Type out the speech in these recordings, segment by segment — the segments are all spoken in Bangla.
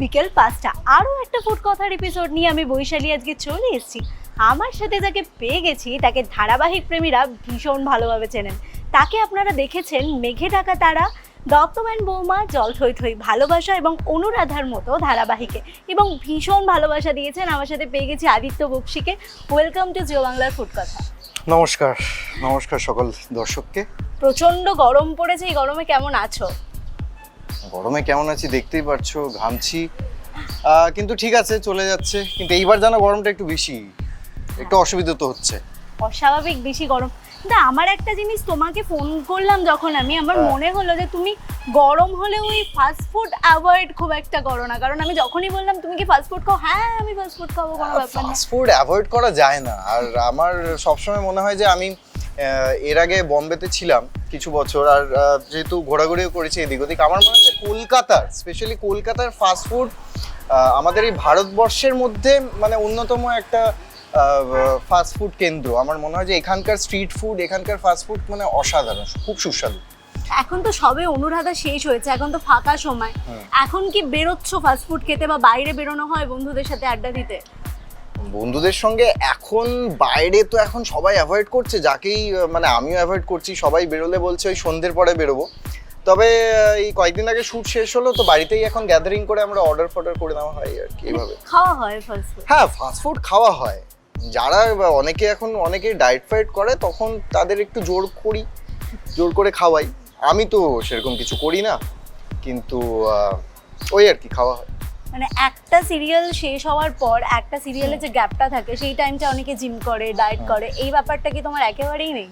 বিকেল পাঁচটা। আরও একটা ফুড কথার এপিসোড নিয়ে আমি বৈশালী আজকে চলে এসেছি। আমার সাথে যাকে পেয়ে গেছি তাকে ধারাবাহিক প্রেমীরা ভীষণ ভালোভাবে চেনেন। তাকে আপনারা দেখেছেন মেঘে ঢাকা তারা দত্তম্যান বৌমা জল থই থই ভালোবাসা এবং অনুরাধার মতো ধারাবাহিকে। এবং ভীষণ ভালোবাসা দিয়েছেন আমার সাথে পেয়ে গেছি আদিত্য বক্সিকে। ওয়েলকাম টু জিও বাংলার ফুড কথা নমস্কার নমস্কার সকল দর্শককে। প্রচণ্ড গরম পড়েছে এই গরমে কেমন আছো? গরমে কেমন আছি দেখতেই পারছ ঘামছি। কিন্তু ঠিক আছে চলে যাচ্ছে। কিন্তু এইবার যেন গরমটা একটু বেশি। একটু অসুবিধা তো হচ্ছে। অস্বাভাবিক বেশি গরম। কিন্তু আমার একটা জিনিস তোমাকে ফোন করলাম যখন আমি আমার হ্যাঁ। মনে হলো যে তুমি গরম হলে ওই ফাস্ট ফুড অ্যাভয়েড খুব একটা করো না। কারণ আমি যখনই বললাম তুমি কি ফাস্ট ফুড খাও? হ্যাঁ আমি ফাস্ট ফুড খাব কোনো ব্যাপার না। ফাস্ট ফুড অ্যাভয়েড করা যায় না। আর আমার সবসময় মনে হয় যে আমি এর আগে বম্বেতে ছিলাম কিছু বছর আর যেহেতু ঘোরাঘুরিও করেছি এদিক ওদিক আমার মনে হচ্ছে কলকাতার স্পেশালি কলকাতার ফাস্ট ফুড আমাদের এই ভারতবর্ষের মধ্যে মানে অন্যতম একটা ফাস্ট ফুড কেন্দ্র। আমার মনে হয় যে এখানকার স্ট্রিট ফুড এখানকার ফাস্ট ফুড মানে অসাধারণ খুব সুস্বাদু। এখন তো সবে অনুরাধা শেষ হয়েছে এখন তো ফাঁকা সময়। এখন কি বেরোচ্ছ ফাস্ট ফুড খেতে বা বাইরে বেরোনো হয় বন্ধুদের সাথে আড্ডা দিতে? বন্ধুদের সঙ্গে এখন বাইরে তো এখন সবাই অ্যাভয়েড করছে যাকেই মানে আমিও অ্যাভয়েড করছি সবাই বেরোলে বলছে ওই সন্ধ্যের পরে বেরোবো। তবে এই কয়েকদিন আগে শ্যুট শেষ হলো তো বাড়িতেই এখন গ্যাদারিং করে আমরা অর্ডার ফর্ডার করে নেওয়া হয় আর কি এইভাবে। খাওয়া হয় ফাস্ট ফুড হ্যাঁ ফাস্ট ফুড খাওয়া হয়। যারা অনেকে এখন অনেকে ডায়েট ফাইট করে তখন তাদের একটু জোর করি জোর করে খাওয়াই। আমি তো সেরকম কিছু করি না কিন্তু ওই আর কি খাওয়া হয়। মানে একটা সিরিয়াল শেষ হওয়ার পর একটা সিরিয়ালে যে গ্যাপটা থাকে সেই টাইমটা অনেকে জিম করে ডায়েট করে এই ব্যাপারটা কি তোমার একেবারেই নেই?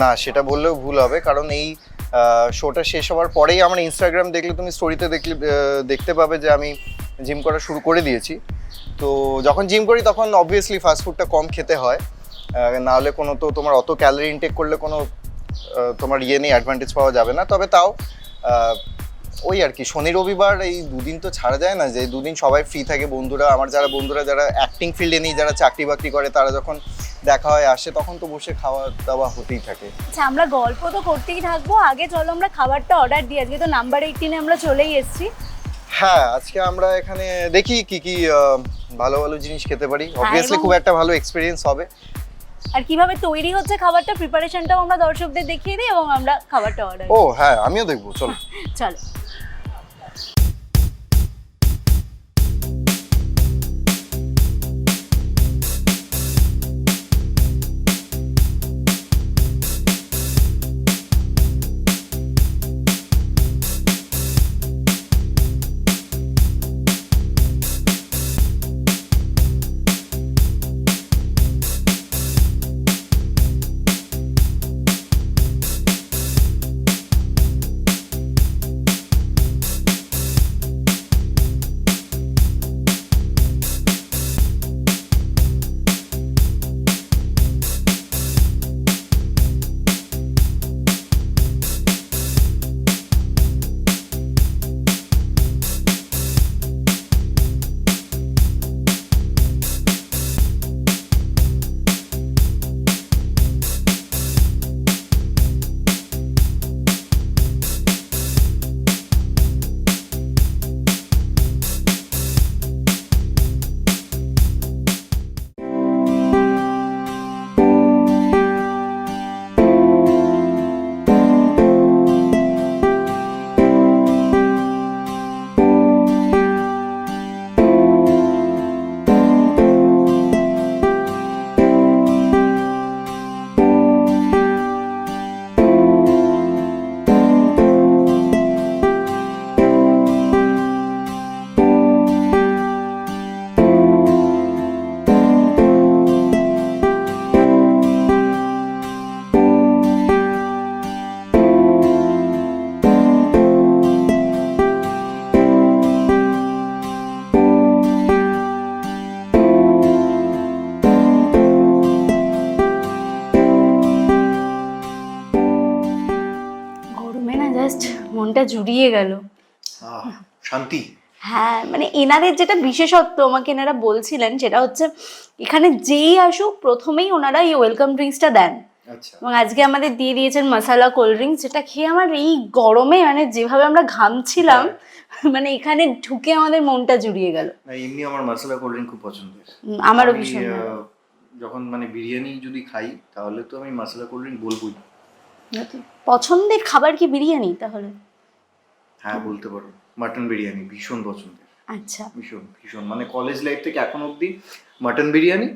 না সেটা বললেও ভুল হবে কারণ এই শোটা শেষ হওয়ার পরেই আমার ইনস্টাগ্রাম দেখলে তুমি স্টোরিতে দেখলে দেখতে পাবে যে আমি জিম করা শুরু করে দিয়েছি। তো যখন জিম করি তখন অবভিয়াসলি ফাস্টফুডটা কম খেতে হয়। আহ, না হলে কোনো তো তোমার অত ক্যালোরি ইনটেক করলে কোনো তোমার ইয়ে নেই অ্যাডভান্টেজ পাওয়া যাবে না। তবে তাও ওই আর কি শনি রবিবার এই দুদিন তো ছাড়া যায় না যে দুদিন সবাই ফ্রি থাকে বন্ধুরা আমার যারা বন্ধুরা যারা অ্যাক্টিং ফিল্ডে নেই যারা চাকরি বাকরি করে তারা যখন দেখা হয় আসে তখন তো বসে খাওয়া দাওয়া হতেই থাকে। আচ্ছা আমরা গল্প তো করতেই থাকব। আগে চলো আমরা খাবারটা অর্ডার দিই। আজকে তো নাম্বার এইটিনে আমরা চলেই এসেছি। হ্যাঁ আজকে আমরা এখানে দেখি কি কি ভালো ভালো জিনিস খেতে পারি। অবভিয়াসলি খুব একটা ভালো এক্সপিরিয়েন্স হবে। আর কীভাবে তৈরি হচ্ছে খাবারটা প্রিপারেশনটাও আমরা দর্শকদের দেখিয়ে দিই এবং আমরা খাবারটা অর্ডার ও হ্যাঁ আমিও দেখব চলো। চলো। মনটা জুড়িয়ে গেল। শান্তি। হ্যাঁ মানে এনাদের যেটা বিশেষত্ব আমাকে এনারা বলছিলেন সেটা হচ্ছে এখানে যেই আসুক প্রথমেই ওনারা এই ওয়েলকাম ড্রিঙ্কসটা দেন। আচ্ছা। এবং আজকে আমাদের দিয়ে দিয়েছেন মশালা কোল্ড ড্রিঙ্কস যেটা খেয়ে আমার এই গরমে মানে যেভাবে আমরা ঘামছিলাম মানে এখানে ঢুকে আমাদের মনটা জুড়িয়ে গেল। এমনি আমার মশলা কোল্ড ড্রিঙ্ক খুব পছন্দের। আমারও আমি, ভীষণ যখন মানে বিরিয়ানি যদি খাই তাহলে তো আমি মশলা কোল্ড ড্রিঙ্ক বলবোই। পছন্দের খাবার কি বিরিয়ানি তাহলে? হ্যাঁ বলতে পারো। মাটন বিরিয়ানি ভীষণ পছন্দের। আচ্ছা। ভীষণ ভীষণ। মানে কলেজ লাইফ থেকে এখন অবধি মাটন বিরিয়ানি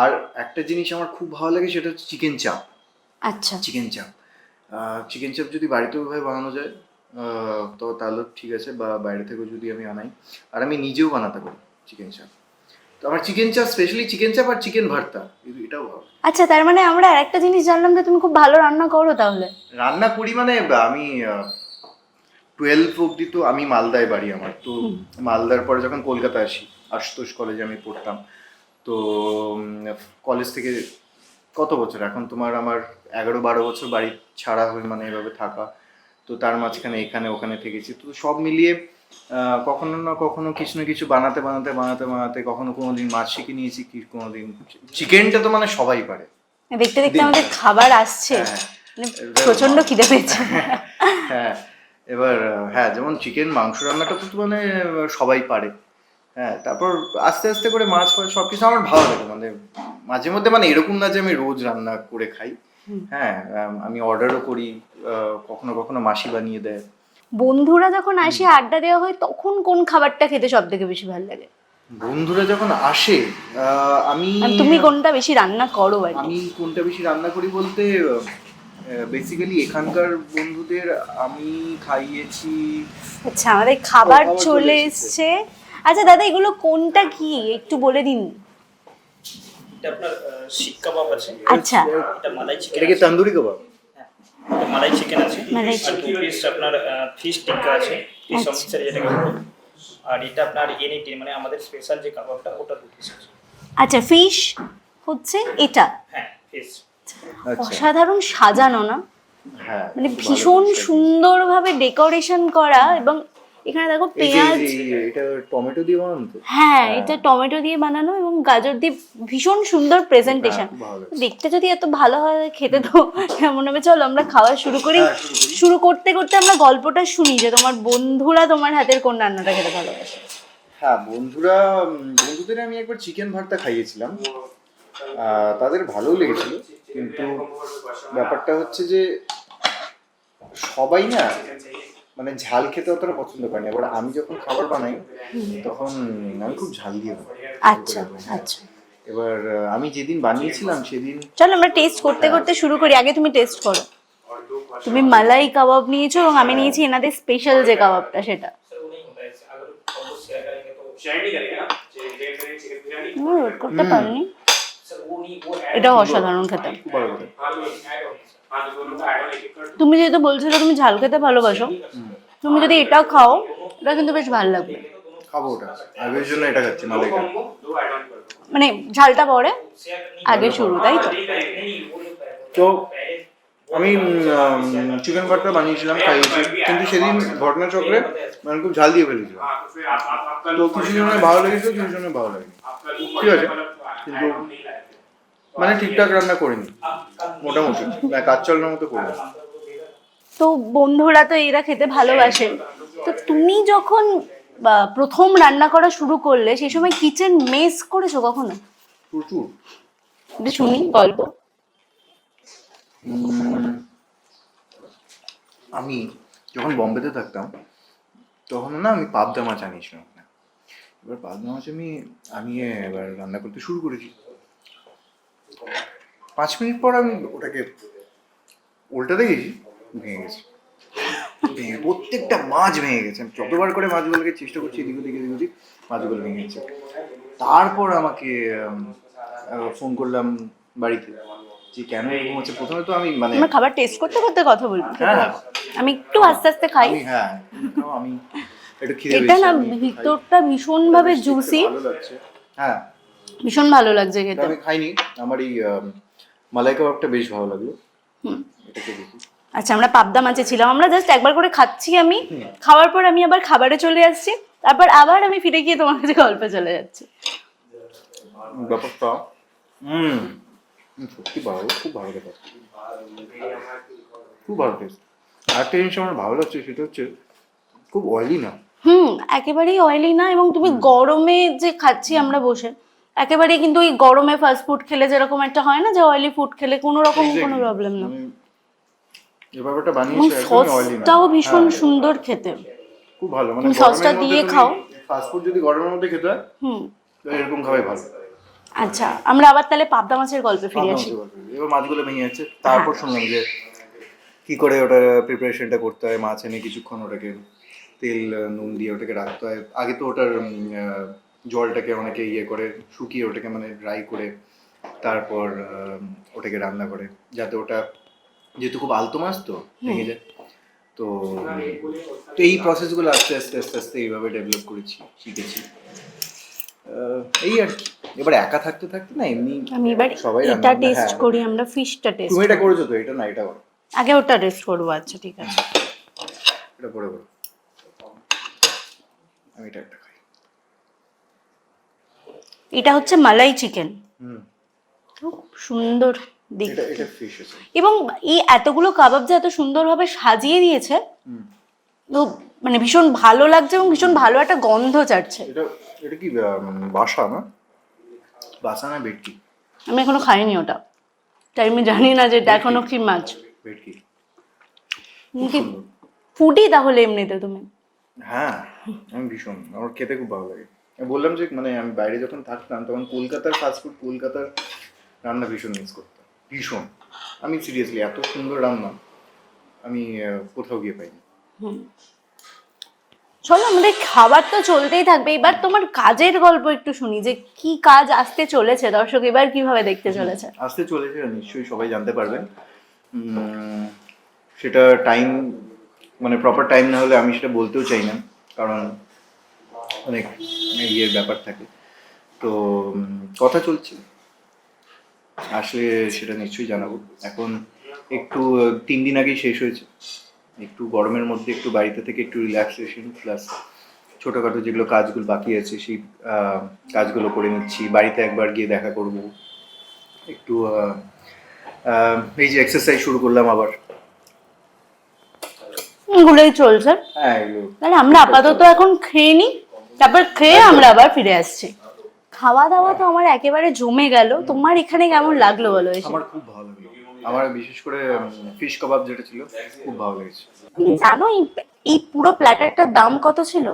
আর একটা জিনিস আমার খুব ভালো লাগে সেটা হচ্ছে চিকেন চাপ আচ্ছা। চিকেন চাপ চিকেন চাপ যদি বাড়িতে ওইভাবে বানানো যায় তো তাহলে ঠিক আছে বা বাইরে থেকেও যদি আমি আনাই। আর আমি নিজেও বানাতে পারি চিকেন চাপ তো আমার চিকেন চাপ স্পেশালি চিকেন চাপ আর চিকেন ভর্তা এটাও ভালো আচ্ছা তার মানে আমরা আরেকটা জিনিস জানলাম যে তুমি খুব ভালো রান্না করো তাহলে। রান্না করি মানে আমি টুয়েলভ অবধি তো আমি মালদায় বাড়ি আমার। তো মালদার পরে যখন কলকাতা আসি আশুতোষ কলেজে আমি পড়তাম। তো কলেজ থেকে কত বছর? এখন তোমার আমার এগারো বারো বছর বাড়ি ছাড়া হয়ে মানে এভাবে থাকা। তো তার মাঝখানে এখানে ওখানে থেকেছি। তো সব মিলিয়ে কখনো না কখনো কিছু না কিছু বানাতে বানাতে বানাতে বানাতে কখনো কোনো দিন মাছ শিখে নিয়েছি কি কোনো দিন চিকেনটা তো মানে সবাই পারে। দেখতে দেখতে আমাদের খাবার আসছে। হ্যাঁ। মানে প্রচণ্ড খিদে পেয়েছে। হ্যাঁ। এবার হ্যাঁ যেমন চিকেন মাংস রান্নাটা তো মানে সবাই পারে। হ্যাঁ তারপর আস্তে আস্তে করে মাছ ফাছ সব কিছু আমার ভালো লাগে। মানে মাঝে মধ্যে মানে এরকম না যে আমি রোজ রান্না করে খাই। হ্যাঁ আমি অর্ডারও করি কখনো কখনো মাসি বানিয়ে দেয়। বন্ধুরা যখন আসে আড্ডা দেওয়া হয় তখন কোন খাবারটা খেতে সব থেকে বেশি ভালো লাগে? বন্ধুরা যখন আসে আমি তুমি কোনটা বেশি রান্না করো আমি কোনটা বেশি রান্না করি বলতে বেসিক্যালি এখানকার বন্ধুদের আমি খাইয়েছি। আচ্ছা আমাদের খাবার চলে এসেছে। আচ্ছা দাদা এগুলো কোনটা কি? একটু বলে দিন। এটা আপনার শিক কাবাব আছে। আচ্ছা। এটা মালাই চিকেন এটা কি আছে। তন্দুরি কাবাব? মালাই চিকেন আছে। আর দু পিস আপনার ফিশ টিক্কা আছে। ফিশ আচ্ছা। যেটাকে বলে। আর এটা আপনার এনইটি মানে আমাদের স্পেশাল যে কাবাবটা ওটা দু পিস আছে। আচ্ছা ফিশ হচ্ছে এটা? হ্যাঁ ফিশ অসাধারণ সাজানো না? হ্যাঁ মানে ভীষণ। সুন্দরভাবে ডেকোরেশন করা এবং এখানে দেখো পেঁয়াজ এটা টমেটো দিয়ে বানানো হ্যাঁ এটা টমেটো দিয়ে বানানো এবং গাজর দিয়ে ভীষণ সুন্দর প্রেজেন্টেশন হ্যাঁ। দেখতে যদি এত ভালো হয় খেতে তো কেমন হবে? চলো আমরা খাওয়া শুরু করি। হ্যাঁ, শুরু করতে করতে আমরা গল্পটা শুনি যে তোমার বন্ধুরা তোমার হাতের কোন রান্নাটা খেতে ভালোবাসে। হ্যাঁ বন্ধুরা বন্ধুদের আমি একবার চিকেন ভর্তা খাইয়েছিলাম। তাদের ভালোও লেগেছিল কিন্তু ব্যাপারটা হচ্ছে যে সবাই না মানে ঝাল খেতে অতটা পছন্দ করে না এবার আমি যখন খাবার বানাই তখন আমি খুব ঝাল দিয়ে বানাই। আচ্ছা আচ্ছা। এবার আমি যেদিন বানিয়েছিলাম সেদিন চলো আমরা টেস্ট করতে করতে শুরু করি। আগে তুমি টেস্ট করো। তুমি মালাই কাবাব নিয়েছো এবং আমি নিয়েছি এনাদের স্পেশাল যে কাবাবটা সেটা। করতে পারিনি। এটাও অসাধারণ খেতে। খুব ভালো করে তুমি যেহেতু বলছিলে তুমি ঝাল খেতে ভালোবাসো তুমি যদি এটা খাও এটা কিন্তু বেশ ভালো লাগবে। খাব ওটা। ওই জন্য এটা খাচ্ছি মানে ঝালটা পরে আগে শুরু তাই তো? তো আমি চিকেন ভর্তা বানিয়েছিলাম খাইয়েছি। কিন্তু সেদিন ঘটনাচক্রে মানে খুব ঝাল দিয়ে ফেলেছিলাম তো কিছু জনের ভালো লেগেছে কিছু জনের ভালো লাগেনি। ঠিক আছে? কিন্তু মানে ঠিকঠাক রান্না করিনি। মোটামুটি। মানে কাজ চালানোর মতো করিনি। তো বন্ধুরা তো এরা খেতে ভালোবাসে। তো তুমি যখন প্রথম রান্না করা শুরু করলে সেই সময় কিচেন মেস করেছ কখনো? প্রচুর। শুনি গল্প। আমি যখন বম্বেতে থাকতাম তখন না আমি পাবদা মাছ আনিয়েছিলাম। এবার পাবদা মাছ আমি আমি এবার রান্না করতে শুরু করেছি। পাঁচ মিনিট পর আমি ওটাকে উল্টাতে গেছি ভেঙে গেছে। ভেঙে প্রত্যেকটা মাছ ভেঙে গেছে। আমি যতবার করে মাছগুলোকে চেষ্টা করছি এদিক ওদিক এদিক ওদিক মাছগুলো ভেঙে গেছে। তারপর আমাকে ফোন করলাম বাড়িতে যে কেন এরকম হচ্ছে? প্রথমে তো আমি মানে আমরা খাবার টেস্ট করতে করতে কথা বলব হ্যাঁ আমি একটু আস্তে আস্তে খাই। হ্যাঁ আমি একটু খিদে এটা না ভিতরটা ভীষণ ভাবে জুসি হ্যাঁ। ভীষণ ভালো লাগছে খেতে। আমি খাইনি আমার এই মালাই কাবাবটা বেশ ভালো লাগল। আচ্ছা আমরা পাবদা মাছে ছিলাম। আমরা জাস্ট একবার করে খাচ্ছি আমি। খাওয়ার পর আমি আবার খাবারে চলে আসছি। তারপর আবার আমি ফিরে গিয়ে তোমার কাছে গল্পে চলে যাচ্ছি। ব্যাপারটা হুম সত্যি ভালো খুব ভালো খেতে। খুব ভালো টেস্ট আরেকটা জিনিস আমার ভালো লাগছে সেটা হচ্ছে খুব অয়েলি না। হুম একেবারেই অয়েলি না এবং তুমি গরমে যে খাচ্ছি আমরা বসে একেবারেই কিন্তু ওই গরমে ফাস্ট ফুড খেলে যেরকম একটা হয় না যে অয়েলি ফুড খেলে কোনো রকম কোনো প্রবলেম না। এবং সসটাও ভীষণ হ্যাঁ, সুন্দর খেতে। খুব ভালো মানে সসটা দিয়ে খাও। ফাস্ট ফুড যদি গরমের মধ্যে খেতে হয় হুম। এরকম খাওয়াই ভালো। আচ্ছা আমরা আবার তাহলে পাবদা মাছের গল্পে ফিরে আসি। এবার মাছগুলো ভেঙে যাচ্ছে। তারপর শুনলাম যে কি করে ওটা প্রিপারেশনটা করতে হয় মাছ এনে কিছুক্ষণ ওটাকে তেল নুন দিয়ে ওটাকে রাখতে হয়। আগে তো ওটার জলটাকে অনেকে ইয়ে করে শুকিয়ে ওটাকে মানে ড্রাই করে তারপর ওটাকে রান্না করে যাতে ওটা যেহেতু খুব আলতো মাছ তো ভেঙে যায়। তো তো এই প্রসেসগুলো আস্তে আস্তে আস্তে আস্তে এইভাবে ডেভেলপ করেছি শিখেছি। এই আর কি। এবার একা থাকতে থাকতে না এমনি আমি এবার সবাই এটা টেস্ট হ্যাঁ। করি আমরা ফিশটা টেস্ট তুমি এটা করেছ তো এটা না এটা করো। আগে ওটা টেস্ট করব আচ্ছা ঠিক আছে। এটা পরে করো। আমি এটা এটা হচ্ছে মালাই চিকেন। খুব সুন্দর এবং এই এতগুলো কাবাব যে এত সুন্দরভাবে সাজিয়ে দিয়েছে হুম। মানে ভীষণ ভালো লাগছে এবং ভীষণ ভালো একটা গন্ধ চাটছে। এটা এটা কি বাসা না? বাসা না ভেটকি? আমি এখনও খাইনি ওটা। তাই আমি জানি না যে এটা এখনও কি মাছ। ভেটকি। কি ফুডি তাহলে এমনিতে তুমি? হ্যাঁ আমি ভীষণ। আমার খেতে খুব ভালো লাগে। বললাম যে মানে আমি বাইরে যখন থাকতাম তখন কলকাতার ফাস্টফুড কলকাতার রান্না ভীষণ মিস করতাম। ভীষণ। আমি সিরিয়াসলি এত সুন্দর রান্না আমি কোথাও গিয়ে পাইনি। চলো আমাদের খাবার তো চলতেই থাকবে। এবার তোমার কাজের গল্প একটু শুনি যে কি কাজ আসতে চলেছে? দর্শক এবার কীভাবে দেখতে চলেছে? আসতে চলেছে নিশ্চয়ই সবাই জানতে পারবেন সেটা টাইম মানে প্রপার টাইম না হলে আমি সেটা বলতেও চাই না। কারণ অনেক ইয়ের ব্যাপার থাকে। তো কথা চলছে। আসলে সেটা নিশ্চয়ই জানাব। এখন একটু তিন দিন আগেই শেষ হয়েছে। একটু গরমের মধ্যে একটু বাড়িতে থেকে একটু রিল্যাক্সেশন প্লাস ছোটোখাটো যেগুলো কাজগুলো বাকি আছে সেই কাজগুলো করে নিচ্ছি। বাড়িতে একবার গিয়ে দেখা করব। একটু এই যে এক্সারসাইজ শুরু করলাম আবার। এগুলোই চলছে। হ্যাঁ এগুলো তাহলে আমরা আপাতত এখন খেয়ে নিই। তারপর খেয়ে আমরা আবার ফিরে আসছি। খাওয়া দাওয়া তো আমার একেবারে জমে গেল। তোমার এখানে কেমন লাগল বলো এসে? আমার খুব ভালো লাগল আমার বিশেষ করে ফিশ কাবাব যেটা ছিল খুব ভালো লেগেছে। তুমি জানো এই এই পুরো প্ল্যাটারটার দাম কত ছিল?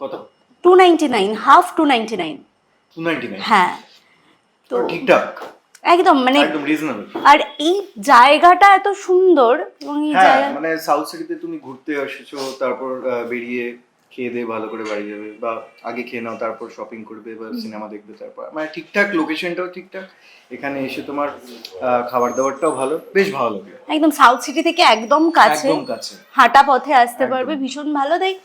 কত? Two ninety nine half two ninety nine two ninety nine হ্যাঁ। তো ঠিকঠাক। একদম মানে একদম রিজনেবল আর এই জায়গাটা এত সুন্দর এবং এই হ্যাঁ জায়গা মানে সাউথ সিটিতে তুমি ঘুরতে এসেছ তারপর আহ, বেরিয়ে খেয়ে দিয়ে ভালো করে বাড়ি যাবে বা আগে খেয়ে নাও তারপর শপিং করবে বা সিনেমা দেখবে তারপর। মানে ঠিকঠাক লোকেশনটাও ঠিকঠাক। এখানে এসে তোমার খাবার দাবারটাও ভালো। বেশ ভালো লাগে। একদম সাউথ সিটি থেকে একদম কাছে। একদম কাছে। হাঁটা পথে আসতে পারবে। ভীষণ ভালো। দেয়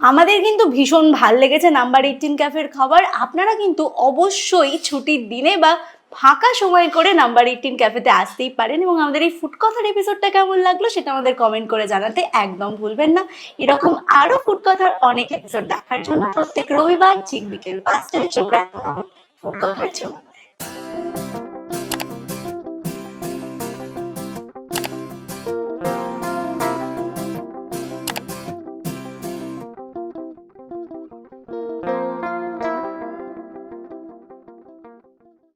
আমাদের কিন্তু ভীষণ ভালো লেগেছে নাম্বার এইটিন ক্যাফের খাবার। আপনারা কিন্তু অবশ্যই ছুটির দিনে বা ফাঁকা সময় করে নাম্বার এইটিন ক্যাফেতে আসতেই পারেন এবং আমাদের এই ফুড কথার এপিসোডটা কেমন লাগল সেটা আমাদের কমেন্ট করে জানাতে একদম ভুলবেন না। এরকম আরও ফুড কথার অনেক এপিসোড দেখার জন্য প্রত্যেক রবিবার ঠিক বিকেল পাঁচটায় চোখ রাখুন। ফুড কথার জন্য।